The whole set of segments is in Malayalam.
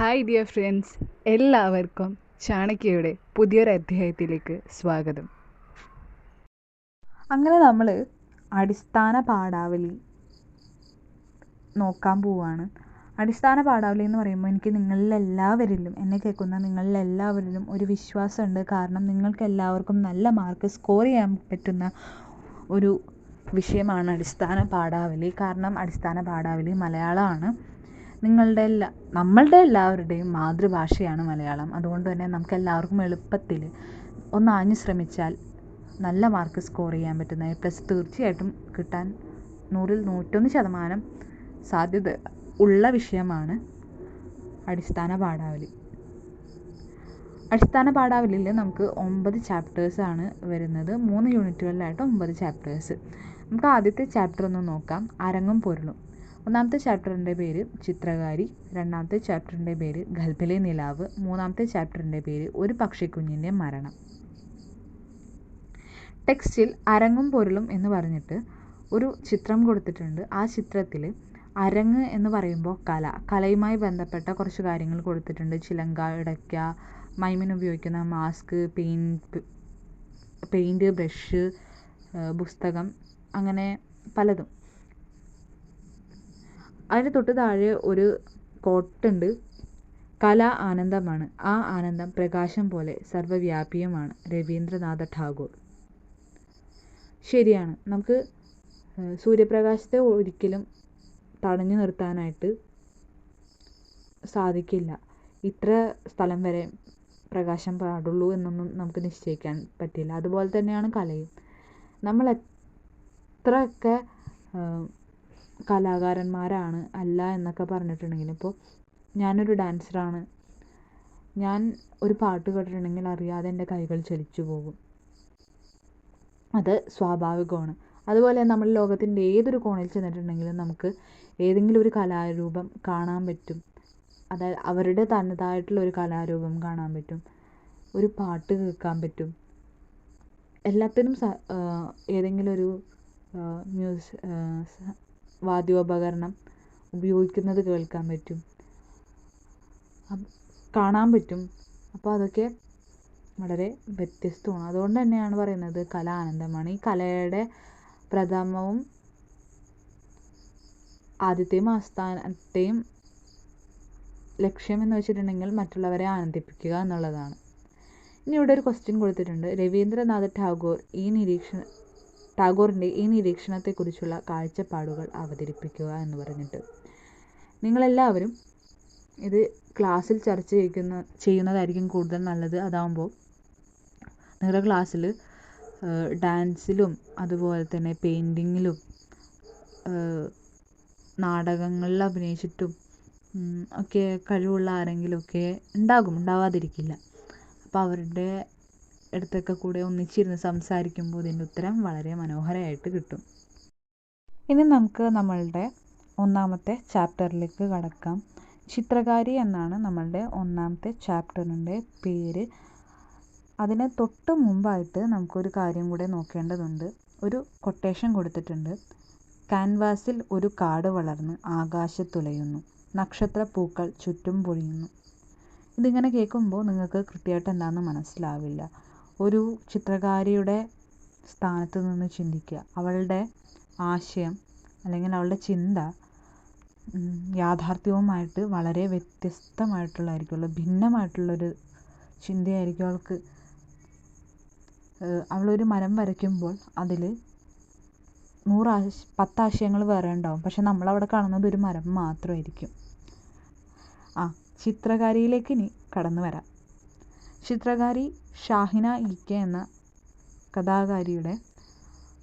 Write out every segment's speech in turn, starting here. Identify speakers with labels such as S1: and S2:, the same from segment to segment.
S1: ഹായ് ഡിയർ ഫ്രണ്ട്സ് എല്ലാവർക്കും ചാണക്യയുടെ പുതിയൊരു അധ്യായത്തിലേക്ക് സ്വാഗതം.
S2: അങ്ങനെ നമ്മൾ അടിസ്ഥാന പാഠാവലി നോക്കാൻ പോവുകയാണ് അടിസ്ഥാന പാഠാവലി എന്ന് പറയുമ്പോൾ എനിക്ക് നിങ്ങളിലെല്ലാവരിലും എന്നെ കേൾക്കുന്ന നിങ്ങളിലെല്ലാവരിലും ഒരു വിശ്വാസമുണ്ട്. കാരണം നിങ്ങൾക്ക് എല്ലാവർക്കും നല്ല മാർക്ക് സ്കോർ ചെയ്യാൻ പറ്റുന്ന ഒരു വിഷയമാണ് അടിസ്ഥാന പാഠാവലി. കാരണം അടിസ്ഥാന പാഠാവലി മലയാളമാണ്. നിങ്ങളുടെ എല്ലാ നമ്മളുടെ എല്ലാവരുടെയും മാതൃഭാഷയാണ് മലയാളം. അതുകൊണ്ട് തന്നെ നമുക്ക് എല്ലാവർക്കും എളുപ്പത്തിൽ ഒന്ന് ആഞ്ഞു ശ്രമിച്ചാൽ നല്ല മാർക്ക് സ്കോർ ചെയ്യാൻ പറ്റുന്ന എ പ്ലസ് തീർച്ചയായിട്ടും കിട്ടാൻ നൂറിൽ നൂറ്റൊന്ന് ശതമാനം സാധ്യത ഉള്ള വിഷയമാണ് അടിസ്ഥാന പാഠാവലി. അടിസ്ഥാന പാഠാവലിയിൽ നമുക്ക് ഒമ്പത് ചാപ്റ്റേഴ്സാണ് വരുന്നത്. മൂന്ന് യൂണിറ്റുകളിലായിട്ട് ഒമ്പത് ചാപ്റ്റേഴ്സ് നമുക്ക് ആദ്യത്തെ ചാപ്റ്റർ ഒന്ന് നോക്കാം. അരങ്ങും പൊരുളും. ഒന്നാമത്തെ ചാപ്റ്ററിന്റെ പേര് ചിത്രകാരി രണ്ടാമത്തെ ചാപ്റ്ററിന്റെ പേര് ഗൽബിലെ നിലാവ് മൂന്നാമത്തെ ചാപ്റ്ററിന്റെ പേര് ഒരു പക്ഷിക്കുഞ്ഞിന്റെ മരണം. ടെക്സ്റ്റിൽ അരങ്ങും പൊരുളും എന്ന് പറഞ്ഞിട്ട് ഒരു ചിത്രം കൊടുത്തിട്ടുണ്ട്. ആ ചിത്രത്തിൽ അരങ്ങ് എന്ന് പറയുമ്പോൾ കല. കലയുമായി ബന്ധപ്പെട്ട കുറച്ച് കാര്യങ്ങൾ കൊടുത്തിട്ടുണ്ട്. ചിലങ്ക ഇടയ്ക്ക മൈമിന് ഉപയോഗിക്കുന്ന മാസ്ക് പെയിന്റ് പെയിന്റ് ബ്രഷ് പുസ്തകം അങ്ങനെ പലതും. അതിന് തൊട്ട് താഴെ ഒരു കോട്ടുണ്ട്. കല ആനന്ദമാണ്. ആ ആനന്ദം പ്രകാശം പോലെ സർവവ്യാപിയുമാണ് രവീന്ദ്രനാഥ ടാഗോർ. ശരിയാണ്. നമുക്ക് സൂര്യപ്രകാശത്തെ ഒരിക്കലും തടഞ്ഞു നിർത്താനായിട്ട് സാധിക്കില്ല. ഇത്ര സ്ഥലം വരെ പ്രകാശം പാടുള്ളൂ എന്നൊന്നും നമുക്ക് നിശ്ചയിക്കാൻ പറ്റില്ല. അതുപോലെ തന്നെയാണ് കലയും. നമ്മൾ എത്രയൊക്കെ കലാകാരന്മാരാണ് അല്ല എന്നൊക്കെ പറഞ്ഞിട്ടുണ്ടെങ്കിൽ ഇപ്പോൾ ഞാനൊരു ഡാൻസറാണ്. ഞാൻ ഒരു പാട്ട് കേട്ടിട്ടുണ്ടെങ്കിൽ അറിയാതെ എന്റെ കൈകൾ ചലിച്ചു പോകും. അത് സ്വാഭാവികമാണ്. അതുപോലെ നമ്മൾ ലോകത്തിന്റെ ഏതൊരു കോണിൽ ചെന്നിട്ടുണ്ടെങ്കിലും നമുക്ക് ഏതെങ്കിലും ഒരു കലാരൂപം കാണാൻ പറ്റും. അതായത് അവരുടെ തനതായിട്ടുള്ള ഒരു കലാരൂപം കാണാൻ പറ്റും. ഒരു പാട്ട് കേൾക്കാൻ പറ്റും. എല്ലാത്തിനും ഏതെങ്കിലും ഒരു മ്യൂസ് വാദ്യോപകരണം ഉപയോഗിക്കുന്നത് കേൾക്കാൻ പറ്റും. കാണാൻ പറ്റും. അപ്പോൾ അതൊക്കെ വളരെ വ്യത്യസ്തമാണ്. അതുകൊണ്ട് തന്നെയാണ് പറയുന്നത് കല ആനന്ദമാണ്. ഈ കലയുടെ പ്രഥമവും ആദ്യത്തെയും ആസ്ഥാനത്തെയും ലക്ഷ്യം എന്ന് വെച്ചിട്ടുണ്ടെങ്കിൽ മറ്റുള്ളവരെ ആനന്ദിപ്പിക്കുക എന്നുള്ളതാണ്. ഇനി ഇവിടെ ഒരു ക്വസ്റ്റ്യൻ കൊടുത്തിട്ടുണ്ട്. രവീന്ദ്രനാഥ ടാഗോർ ഈ നിരീക്ഷണ ടാഗോറിന്റെ ഈ നിരീക്ഷണത്തെക്കുറിച്ചുള്ള കാഴ്ചപ്പാടുകൾ അവതരിപ്പിക്കുക എന്ന് പറഞ്ഞിട്ട്. നിങ്ങളെല്ലാവരും ഇത് ക്ലാസ്സിൽ ചർച്ച ചെയ്യുന്ന ചെയ്യുന്നതായിരിക്കും കൂടുതൽ നല്ലത്. അതാകുമ്പോൾ നിങ്ങളുടെ ക്ലാസ്സിൽ ഡാൻസിലും അതുപോലെ തന്നെ പെയിന്റിങ്ങിലും നാടകങ്ങളിൽ അഭിനയിച്ചിട്ടും ഒക്കെ കഴിവുള്ള ആരെങ്കിലുമൊക്കെ ഉണ്ടാകും. ഉണ്ടാവാതിരിക്കില്ല. അപ്പോൾ അവരുടെ അടുത്തൊക്കെ കൂടെ ഒന്നിച്ചിരുന്ന് സംസാരിക്കുമ്പോൾ ഇതിന്റെ ഉത്തരം വളരെ മനോഹരമായിട്ട് കിട്ടും. ഇനി നമുക്ക് നമ്മളുടെ ഒന്നാമത്തെ ചാപ്റ്ററിലേക്ക് കടക്കാം. ചിത്രകാരി എന്നാണ് നമ്മളുടെ ഒന്നാമത്തെ ചാപ്റ്ററിന്റെ പേര്. അതിന് തൊട്ട് മുമ്പായിട്ട് നമുക്കൊരു കാര്യം കൂടെ നോക്കേണ്ടതുണ്ട്. ഒരു കൊട്ടേഷൻ കൊടുത്തിട്ടുണ്ട്. ക്യാൻവാസിൽ ഒരു കാട് വളർന്ന് ആകാശത്തുലയുന്നു നക്ഷത്ര പൂക്കൾ ചുറ്റും പൊഴിയുന്നു. ഇതിങ്ങനെ കേൾക്കുമ്പോൾ നിങ്ങൾക്ക് കൃത്യമായിട്ട് എന്താണെന്ന് മനസ്സിലാവില്ല. ഒരു ചിത്രകാരിയുടെ സ്ഥാനത്ത് നിന്ന് ചിന്തിക്കുക. അവളുടെ ആശയം അല്ലെങ്കിൽ അവളുടെ ചിന്ത യാഥാർത്ഥ്യവുമായിട്ട് വളരെ വ്യത്യസ്തമായിട്ടുള്ളതായിരിക്കുമല്ലോ. ഭിന്നമായിട്ടുള്ളൊരു ചിന്തയായിരിക്കും അവൾക്ക്. അവളൊരു മരം വരയ്ക്കുമ്പോൾ അതിൽ നൂറ് ആശ പത്താശയങ്ങൾ വേറെ ഉണ്ടാവും. പക്ഷെ നമ്മളവിടെ കാണുന്നത് ഒരു മരം മാത്രമായിരിക്കും. ആ ചിത്രകാരിയിലേക്ക് ഇനി കടന്നു വരാം. ചിത്രകാരി ഷാഹിന ഇ കെ എന്ന കഥാകാരിയുടെ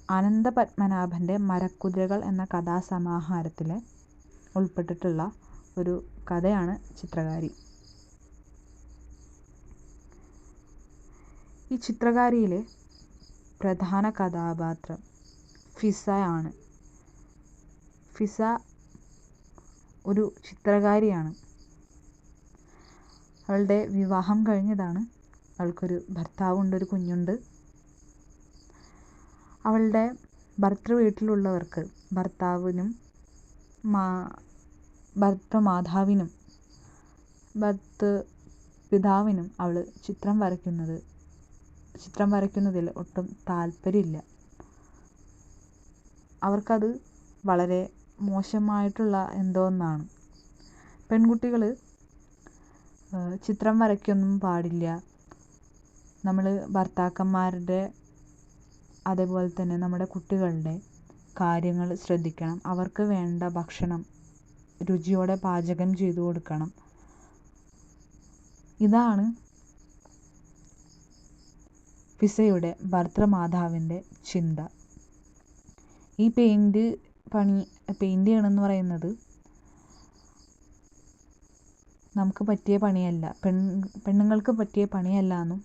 S2: അനന്തപത്മനാഭന്റെ മരക്കുതിരകൾ എന്ന കഥാസമാഹാരത്തിൽ ഉൾപ്പെട്ടിട്ടുള്ള ഒരു കഥയാണ് ചിത്രകാരി. ഈ ചിത്രകാരിയിലെ പ്രധാന കഥാപാത്രം ഫിസ ആണ്. ഫിസ ഒരു ചിത്രകാരിയാണ്. അവളുടെ വിവാഹം കഴിഞ്ഞതാണ്. അവൾക്കൊരു ഭർത്താവുണ്ട് ഒരു കുഞ്ഞുണ്ട്. അവളുടെ ഭർത്തൃ വീട്ടിലുള്ളവർക്ക് ഭർത്താവിനും മാ ഭർത്തൃമാതാവിനും ഭർത്ത് പിതാവിനും അവൾ ചിത്രം വരയ്ക്കുന്നത് ചിത്രം വരയ്ക്കുന്നതിൽ ഒട്ടും താല്പര്യമില്ല. അവർക്കത് വളരെ മോശമായിട്ടുള്ള എന്തോ ഒന്നാണ്. പെൺകുട്ടികൾ ചിത്രം വരയ്ക്കൊന്നും പാടില്ല. നമ്മൾ ഭർത്താക്കന്മാരുടെ അതേപോലെ തന്നെ നമ്മുടെ കുട്ടികളുടെ കാര്യങ്ങൾ ശ്രദ്ധിക്കണം. അവർക്ക് വേണ്ട ഭക്ഷണം രുചിയോടെ പാചകം ചെയ്തു കൊടുക്കണം. ഇതാണ് ഫിസയുടെ ഭർത്തൃമാതാവിന്റെ ചിന്ത. ഈ പെയിന്റ് പണി പെയിന്റ് ചെയ്യണമെന്ന് പറയുന്നത് നമുക്ക് പറ്റിയ പണിയല്ല. പെൺ പെണ്ണുങ്ങൾക്ക് പറ്റിയ പണിയല്ല എന്നും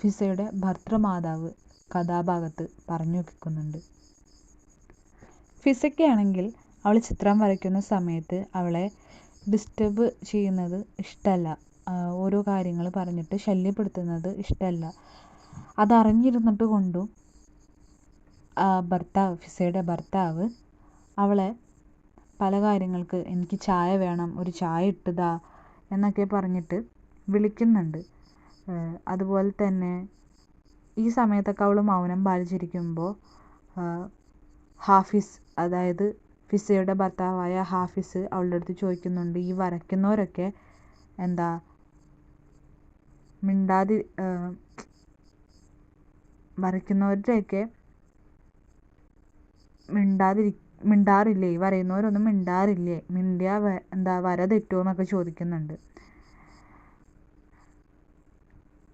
S2: ഫിസയുടെ ഭർത്തൃമാതാവ് കഥാഭാഗത്ത് പറഞ്ഞു വെക്കുന്നുണ്ട്. ഫിസയ്ക്കാണെങ്കിൽ അവൾ ചിത്രം വരയ്ക്കുന്ന സമയത്ത് അവളെ ഡിസ്റ്റർബ് ചെയ്യുന്നത് ഇഷ്ടമല്ല ഓരോ കാര്യങ്ങൾ പറഞ്ഞിട്ട് ശല്യപ്പെടുത്തുന്നത് ഇഷ്ടമല്ല അതറിഞ്ഞിരുന്നിട്ട് കൊണ്ടും ഭർത്താവ് ഫിസയുടെ ഭർത്താവ് അവളെ പല കാര്യങ്ങൾക്ക് എനിക്ക് ചായ വേണം ഒരു ചായ ഇട്ടതാ എന്നൊക്കെ പറഞ്ഞിട്ട് വിളിക്കുന്നുണ്ട്. അതുപോലെ തന്നെ ഈ സമയത്തൊക്കെ അവൾ മൗനം പാലിച്ചിരിക്കുമ്പോൾ ഹാഫിസ് അതായത് ഫിസയുടെ ഭർത്താവായ ഹാഫിസ് അവളുടെ അടുത്ത് ചോദിക്കുന്നുണ്ട് ഈ വരയ്ക്കുന്നവരൊക്കെ എന്താ മിണ്ടാതി വരയ്ക്കുന്നവരുടെയൊക്കെ മിണ്ടാതിരി മിണ്ടാറില്ലേ? വരയുന്നവരൊന്നും മിണ്ടാറില്ലേ? മിണ്ടിയാൽ എന്താ വര തെറ്റുമോ എന്നൊക്കെ ചോദിക്കുന്നുണ്ട്.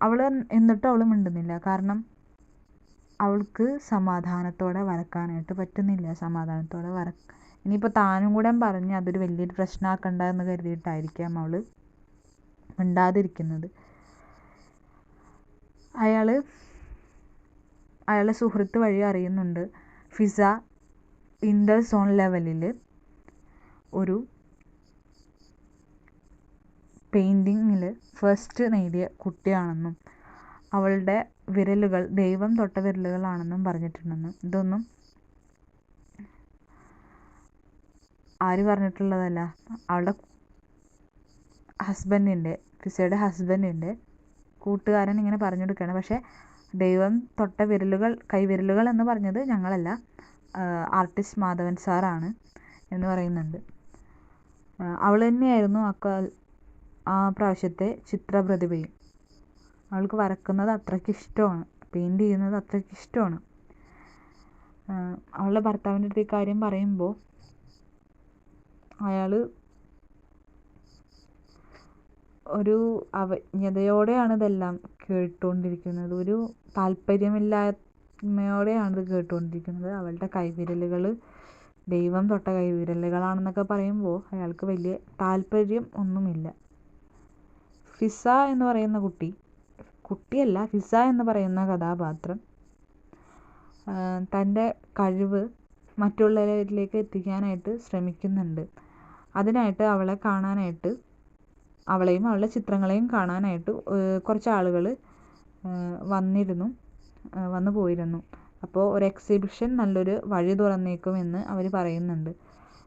S2: അവൾ എന്നിട്ടും അവൾ മിണ്ടുന്നില്ല. കാരണം അവൾക്ക് സമാധാനത്തോടെ വരക്കാനായിട്ട് പറ്റുന്നില്ല. സമാധാനത്തോടെ വര ഇനിയിപ്പോൾ താനും കൂടെ പറഞ്ഞ് അതൊരു വലിയൊരു പ്രശ്നമാക്കണ്ട എന്ന് കരുതിയിട്ടായിരിക്കാം അവൾ മിണ്ടാതിരിക്കുന്നത്. അയാൾ അയാളെ സുഹൃത്ത് വഴി അറിയുന്നുണ്ട്. ഫിസ ഇന്റർ സോൺ ലെവലിൽ ഒരു പെയിന്റിങ്ങിൽ ഫസ്റ്റ് നേടിയ കുട്ടിയാണെന്നും അവളുടെ വിരലുകൾ ദൈവം തൊട്ട വിരലുകളാണെന്നും പറഞ്ഞിട്ടുണ്ടെന്നും. ഇതൊന്നും ആര് പറഞ്ഞിട്ടുള്ളതല്ല. അവളുടെ ഹസ്ബൻഡിന്റെ ഫിസയുടെ ഹസ്ബൻഡിന്റെ കൂട്ടുകാരൻ ഇങ്ങനെ പറഞ്ഞു കൊടുക്കുകയാണ് പക്ഷേ ദൈവം തൊട്ട വിരലുകൾ കൈവിരലുകൾ എന്ന് പറഞ്ഞത് ഞങ്ങളല്ല. ആർട്ടിസ്റ്റ് മാധവൻ സാറാണ് എന്ന് പറയുന്നുണ്ട്. അവൾ തന്നെയായിരുന്നു അക്കാൽ ആ പ്രാവശ്യത്തെ ചിത്രപ്രതിഭയും അവൾക്ക് വരക്കുന്നത് അത്രയ്ക്ക് ഇഷ്ടമാണ് പെയിന്റ് ചെയ്യുന്നത് അത്രയ്ക്ക് ഇഷ്ടമാണ്. അവളുടെ ഭർത്താവിന്റെ അടുത്ത് ഇക്കാര്യം കാര്യം പറയുമ്പോൾ അയാൾ ഒരു അവജ്ഞതയോടെയാണ് ഇതെല്ലാം കേട്ടുകൊണ്ടിരിക്കുന്നത്. ഒരു താല്പര്യമില്ലായ്മയോടെയാണ് ഇത് കേട്ടുകൊണ്ടിരിക്കുന്നത്. അവളുടെ കൈവിരലുകൾ ദൈവം തൊട്ട കൈവിരലുകളാണെന്നൊക്കെ പറയുമ്പോൾ അയാൾക്ക് വലിയ താല്പര്യം ഒന്നുമില്ല. ഫിസ എന്ന് പറയുന്ന കുട്ടി കുട്ടിയല്ല ഫിസ എന്ന് പറയുന്ന കഥാപാത്രം തന്റെ കഴിവ് മറ്റുള്ളവരിലേക്ക് എത്തിക്കാനായിട്ട് ശ്രമിക്കുന്നുണ്ട്. അതിനായിട്ട് അവളെ കാണാനായിട്ട് അവളെയും അവളുടെ ചിത്രങ്ങളെയും കാണാനായിട്ട് കുറച്ച് ആളുകൾ വന്നിരുന്നു. വന്നു പോയിരുന്നു. അപ്പോൾ ഒരു എക്സിബിഷൻ നല്ലൊരു വഴി തുറന്നേക്കുമെന്ന് അവർ പറയുന്നുണ്ട്.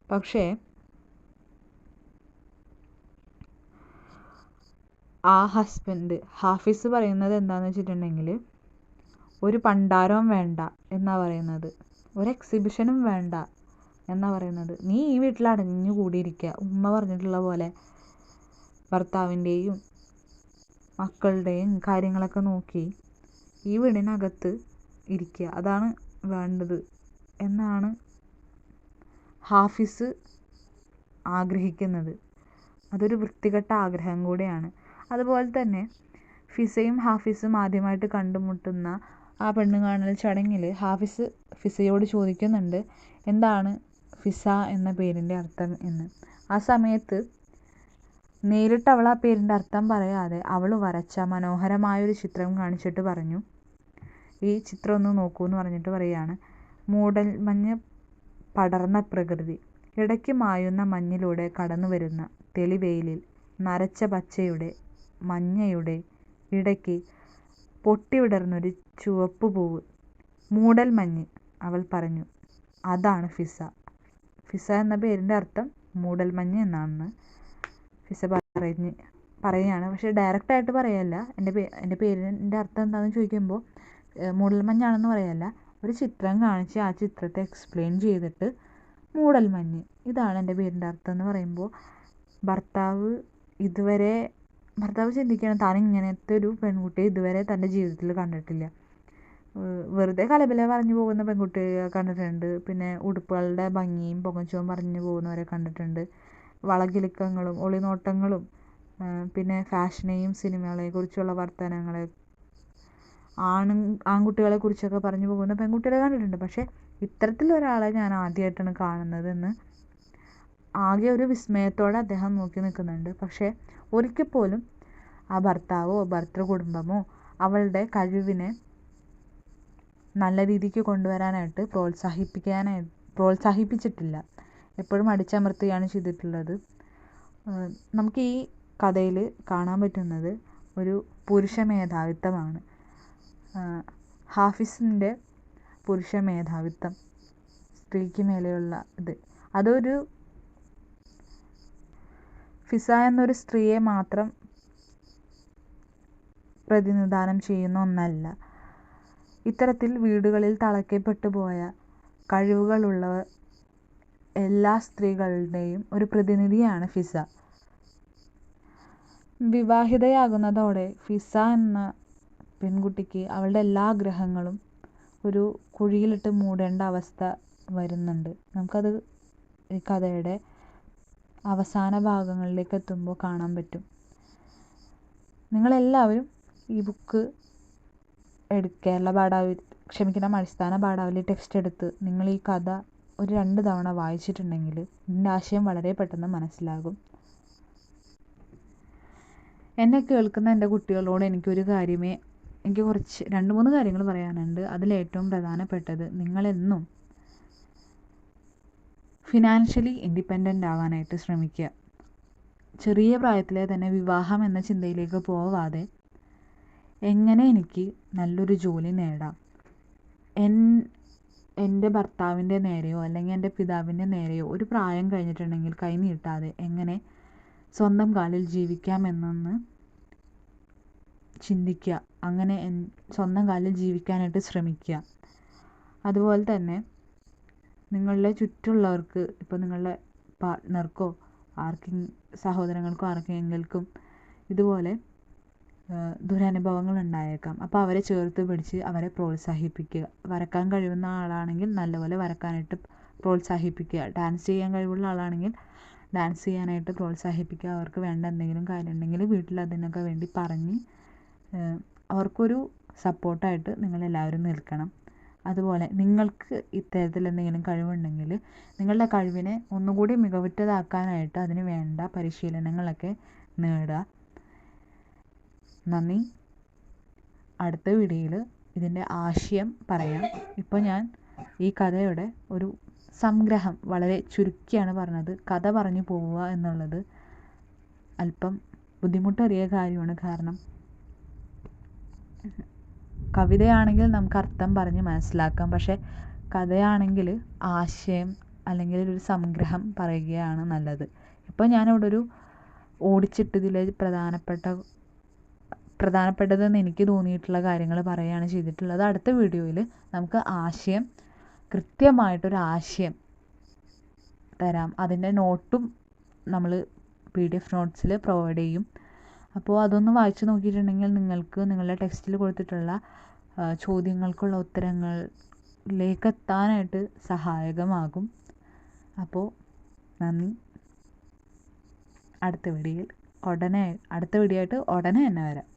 S2: പക്ഷേ ആ ഹസ്ബൻഡ് ഹാഫിസ് പറയുന്നത് എന്താണെന്ന് വെച്ചിട്ടുണ്ടെങ്കിൽ ഒരു പണ്ടാരവും വേണ്ട എന്നാണ് പറയുന്നത്. ഒരു എക്സിബിഷനും വേണ്ട എന്നാണ് പറയുന്നത്. നീ ഈ വീട്ടിൽ അടഞ്ഞു കൂടിയിരിക്കുക. ഉമ്മ പറഞ്ഞിട്ടുള്ള പോലെ ഭർത്താവിന്റെയും മക്കളുടെയും കാര്യങ്ങളൊക്കെ നോക്കി ഈ വീടിനകത്ത് ഇരിക്കുക. അതാണ് വേണ്ടത് എന്നാണ് ഹാഫിസ് ആഗ്രഹിക്കുന്നത്. അതൊരു വൃത്തികെട്ട ആഗ്രഹം കൂടിയാണ്. അതുപോലെ തന്നെ ഫിസയും ഹാഫിസും ആദ്യമായിട്ട് കണ്ടുമുട്ടുന്ന ആ പെണ്ണ് കാണൽ ചടങ്ങിൽ ഹാഫിസ് ഫിസയോട് ചോദിക്കുന്നുണ്ട് എന്താണ് ഫിസ എന്ന പേരിന്റെ അർത്ഥം എന്ന്? ആ സമയത്ത് നേരിട്ട് അവൾ ആ പേരിന്റെ അർത്ഥം പറയാതെ അവൾ വരച്ച മനോഹരമായൊരു ചിത്രം കാണിച്ചിട്ട് പറഞ്ഞു. ഈ ചിത്രം ഒന്ന് നോക്കൂ എന്ന് പറഞ്ഞിട്ട് പറയുകയാണ്. മൂടൽ മഞ്ഞ് പടർന്ന പ്രകൃതി. ഇടയ്ക്ക് മായുന്ന മഞ്ഞിലൂടെ കടന്നു വരുന്ന തെളിവെയിലിൽ നരച്ച പച്ചയുടെ മഞ്ഞയുടെ ഇടയ്ക്ക് പൊട്ടിവിടർന്നൊരു ചുവപ്പ് പൂവ് മൂടൽ മഞ്ഞ് അവൾ പറഞ്ഞു. അതാണ് ഫിസ. ഫിസ എന്ന പേരിന്റെ അർത്ഥം മൂടൽ മഞ്ഞ് എന്നാണെന്ന് ഫിസ പറഞ്ഞ് പറയുകയാണ്. പക്ഷേ ഡയറക്റ്റായിട്ട് പറയല്ല. എന്റെ പേ എന്റെ പേരിന്റെ അർത്ഥം എന്താണെന്ന് ചോദിക്കുമ്പോൾ മൂടൽമഞ്ഞാണെന്ന് പറയല്ല. ഒരു ചിത്രം കാണിച്ച് ആ ചിത്രത്തെ എക്സ്പ്ലെയിൻ ചെയ്തിട്ട് മൂടൽമഞ്ഞ്. ഇതാണ് എന്റെ പേരിന്റെ അർത്ഥം എന്ന് പറയുമ്പോൾ ഭർത്താവ് ഇതുവരെ ഭർത്താവ് ചിന്തിക്കുകയാണ് താൻ ഇങ്ങനത്തെ ഒരു പെൺകുട്ടിയെ ഇതുവരെ തന്റെ ജീവിതത്തിൽ കണ്ടിട്ടില്ല. വെറുതെ കലബില പറഞ്ഞു പോകുന്ന പെൺകുട്ടിയെ കണ്ടിട്ടുണ്ട്. പിന്നെ ഉടുപ്പുകളുടെ ഭംഗിയും പൊങ്ങച്ചവും പറഞ്ഞു പോകുന്നവരെ കണ്ടിട്ടുണ്ട്. വളകിലുക്കങ്ങളും ഒളിനോട്ടങ്ങളും പിന്നെ ഫാഷനെയും സിനിമകളെ കുറിച്ചുള്ള വർത്തമാനങ്ങളെ ആണ് ആൺകുട്ടികളെ കുറിച്ചൊക്കെ പറഞ്ഞു പോകുന്ന പെൺകുട്ടികളെ കണ്ടിട്ടുണ്ട്. പക്ഷേ ഇത്തരത്തിലൊരാളെ ഞാൻ ആദ്യമായിട്ടാണ് കാണുന്നതെന്ന് ആകെ ഒരു വിസ്മയത്തോടെ അദ്ദേഹം നോക്കി നിൽക്കുന്നുണ്ട്. പക്ഷേ ഒരിക്കൽ പോലും ആ ഭർത്താവോ ഭർത്തൃ കുടുംബമോ അവളുടെ കഴിവിനെ നല്ല രീതിക്ക് കൊണ്ടുവരാനായിട്ട് പ്രോത്സാഹിപ്പിക്കാനായി പ്രോത്സാഹിപ്പിച്ചിട്ടില്ല. എപ്പോഴും അടിച്ചമർത്തുകയാണ് ചെയ്തിട്ടുള്ളത്. നമുക്ക് ഈ കഥയിൽ കാണാൻ പറ്റുന്നത് ഒരു പുരുഷ മേധാവിത്വമാണ്. ഹാഫിസിന്റെ പുരുഷ മേധാവിത്വം. സ്ത്രീക്ക് മേലെയുള്ള ഇത്. അതൊരു ഫിസ എന്നൊരു സ്ത്രീയെ മാത്രം പ്രതിനിധാനം ചെയ്യുന്ന ഒന്നല്ല. ഇത്തരത്തിൽ വീടുകളിൽ തളയ്ക്കപ്പെട്ടു പോയ കഴിവുകളുള്ള എല്ലാ സ്ത്രീകളുടെയും ഒരു പ്രതിനിധിയാണ് ഫിസ. വിവാഹിതയാകുന്നതോടെ ഫിസ എന്ന പെൺകുട്ടിക്ക് അവളുടെ എല്ലാ ആഗ്രഹങ്ങളും ഒരു കുഴിയിലിട്ട് മൂടേണ്ട അവസ്ഥ വരുന്നുണ്ട്. നമുക്കത് ഈ കഥയുടെ അവസാന ഭാഗങ്ങളിലേക്ക് എത്തുമ്പോൾ കാണാൻ പറ്റും. നിങ്ങളെല്ലാവരും ഈ ബുക്ക് എടു കേരള പാഠാവലി ക്ഷമിക്കണം അടിസ്ഥാന പാഠാവലി ടെക്സ്റ്റ് എടുത്ത് നിങ്ങൾ ഈ കഥ ഒരു രണ്ട് തവണ വായിച്ചിട്ടുണ്ടെങ്കിൽ ഇതിന്റെ ആശയം വളരെ പെട്ടെന്ന് മനസ്സിലാകും. എന്നെ കേൾക്കുന്ന എന്റെ കുട്ടികളോട് എനിക്കൊരു കാര്യമേ എനിക്ക് കുറച്ച് രണ്ട് മൂന്ന് കാര്യങ്ങൾ പറയാനുണ്ട്. അതിലേറ്റവും പ്രധാനപ്പെട്ടത് നിങ്ങളെന്നും ഫിനാൻഷ്യലി ഇൻഡിപെൻഡന്റ് ആവാനായിട്ട് ശ്രമിക്കുക. ചെറിയ പ്രായത്തിലെ തന്നെ വിവാഹം എന്ന ചിന്തയിലേക്ക് പോവാതെ എങ്ങനെ എനിക്ക് നല്ലൊരു ജോലി നേടാം? എൻ എന്റെ ഭർത്താവിന്റെ നേരെയോ അല്ലെങ്കിൽ എന്റെ പിതാവിന്റെ നേരെയോ ഒരു പ്രായം കഴിഞ്ഞിട്ടുണ്ടെങ്കിൽ കൈ നീട്ടാതെ എങ്ങനെ സ്വന്തം കാലിൽ ജീവിക്കാമെന്നൊന്ന് ചിന്തിക്കുക. അങ്ങനെ സ്വന്തം കാലിൽ ജീവിക്കാനായിട്ട് ശ്രമിക്കുക. അതുപോലെ തന്നെ നിങ്ങളുടെ ചുറ്റുമുള്ളവർക്ക് ഇപ്പോൾ നിങ്ങളുടെ പാർട്ട്ണർക്കോ ആർക്കും സഹോദരങ്ങൾക്കോ ആർക്കെങ്കിലും ഇതുപോലെ ദുരനുഭവങ്ങൾ ഉണ്ടായേക്കാം. അപ്പോൾ അവരെ ചേർത്ത് പിടിച്ച് അവരെ പ്രോത്സാഹിപ്പിക്കുക. വരക്കാൻ കഴിയുന്ന ആളാണെങ്കിൽ നല്ലപോലെ വരക്കാനായിട്ട് പ്രോത്സാഹിപ്പിക്കുക. ഡാൻസ് ചെയ്യാൻ കഴിവുള്ള ആളാണെങ്കിൽ ഡാൻസ് ചെയ്യാനായിട്ട് പ്രോത്സാഹിപ്പിക്കുക. അവർക്ക് വേണ്ട എന്തെങ്കിലും കാര്യം ഉണ്ടെങ്കിൽ വീട്ടിൽ അതിനൊക്കെ വേണ്ടി പറഞ്ഞ് അവർക്കൊരു സപ്പോർട്ടായിട്ട് നിങ്ങളെല്ലാവരും നിൽക്കണം. അതുപോലെ നിങ്ങൾക്ക് ഇത്തരത്തിൽ എന്തെങ്കിലും കഴിവുണ്ടെങ്കിൽ നിങ്ങളുടെ കഴിവിനെ ഒന്നുകൂടി മികവുറ്റതാക്കാനായിട്ട് അതിന് വേണ്ട പരിശീലനങ്ങളൊക്കെ നേടുക. നന്ദി. അടുത്ത വീഡിയോയിൽ ഇതിന്റെ ആശയം പറയാം. ഇപ്പോൾ ഞാൻ ഈ കഥയുടെ ഒരു സംഗ്രഹം വളരെ ചുരുക്കിയാണ് പറഞ്ഞത്. കഥ പറഞ്ഞു പോവുക എന്നുള്ളത് അല്പം ബുദ്ധിമുട്ടേറിയ കാര്യമാണ്. കാരണം കവിതയാണെങ്കിൽ നമുക്ക് അർത്ഥം പറഞ്ഞ് മനസ്സിലാക്കാം. പക്ഷേ കഥയാണെങ്കിൽ ആശയം അല്ലെങ്കിൽ ഒരു സംഗ്രഹം പറയുകയാണ് നല്ലത്. ഇപ്പോൾ ഞാനിവിടെ ഒരു ഓടിച്ചിട്ടതിലെ പ്രധാനപ്പെട്ട പ്രധാനപ്പെട്ടതെന്ന് എനിക്ക് തോന്നിയിട്ടുള്ള കാര്യങ്ങൾ പറയുകയാണ് ചെയ്തിട്ടുള്ളത്. അടുത്ത വീഡിയോയിൽ നമുക്ക് ആശയം കൃത്യമായിട്ടൊരു ആശയം തരാം. അതിന്റെ നോട്ടും നമ്മൾ പി ഡി എഫ് നോട്ട്സിൽ പ്രൊവൈഡ് ചെയ്യും. അപ്പോൾ അതൊന്ന് വായിച്ചു നോക്കിയിട്ടുണ്ടെങ്കിൽ നിങ്ങൾക്ക് നിങ്ങളുടെ ടെക്സ്റ്റിൽ കൊടുത്തിട്ടുള്ള ചോദ്യങ്ങൾക്കുള്ള ഉത്തരങ്ങളിലേക്ക് എത്താനായിട്ട് സഹായകമാകും. അപ്പോൾ നന്ദി. അടുത്ത വീഡിയോയിൽ ഉടനെ അടുത്ത വീഡിയോ ആയിട്ട് ഉടനെ തന്നെ വരാം.